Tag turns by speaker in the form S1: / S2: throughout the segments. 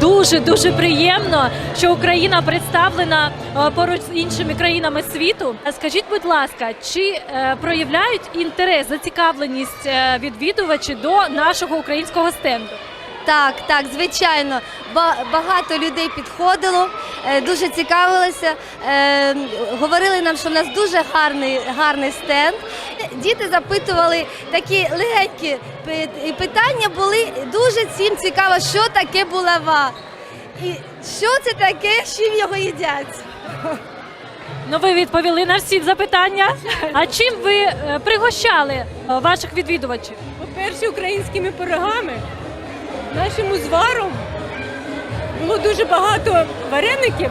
S1: дуже дуже приємно, що Україна представлена е, поруч з іншими країнами світу. Скажіть, будь ласка, чи е, проявляють інтерес, зацікавленість е, відвідувачі до нашого українського стенду?
S2: Так, так, звичайно. Ба- Багато людей підходило, дуже цікавилося. е, Говорили нам, що в нас дуже гарний, гарний стенд. Діти запитували такі легенькі і питання були дуже всім цікаво, що таке булава. І що це таке, з чим його їдять.
S1: Ну, ви відповіли на всі запитання. А чим ви е, пригощали е, ваших відвідувачів?
S3: По-перше, українськими пирогами, нашим узваром. Було дуже багато вареників,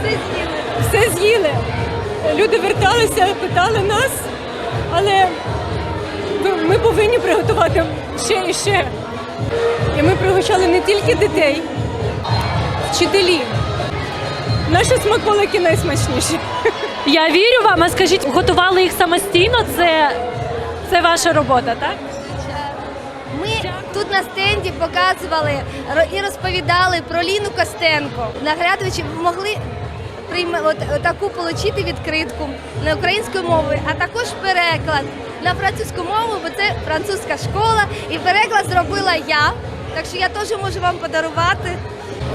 S2: Все з'їли.
S3: все з'їли. Люди верталися, питали нас, але ви- ми повинні приготувати ще і ще. І ми пригощали не тільки дітей, вчителів. Наші смаколики найсмачніші.
S1: Я вірю вам, а скажіть, готували їх самостійно? Це, це ваша робота, так?
S2: Ми тут на стенді показували ро- і розповідали про Ліну Костенко. Наглядувачі могли прийма- от, таку отримати відкритку на українську мову, а також переклад на французьку мову, бо це французька школа, і переклад зробила я. Так що я теж можу вам подарувати.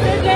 S3: Це для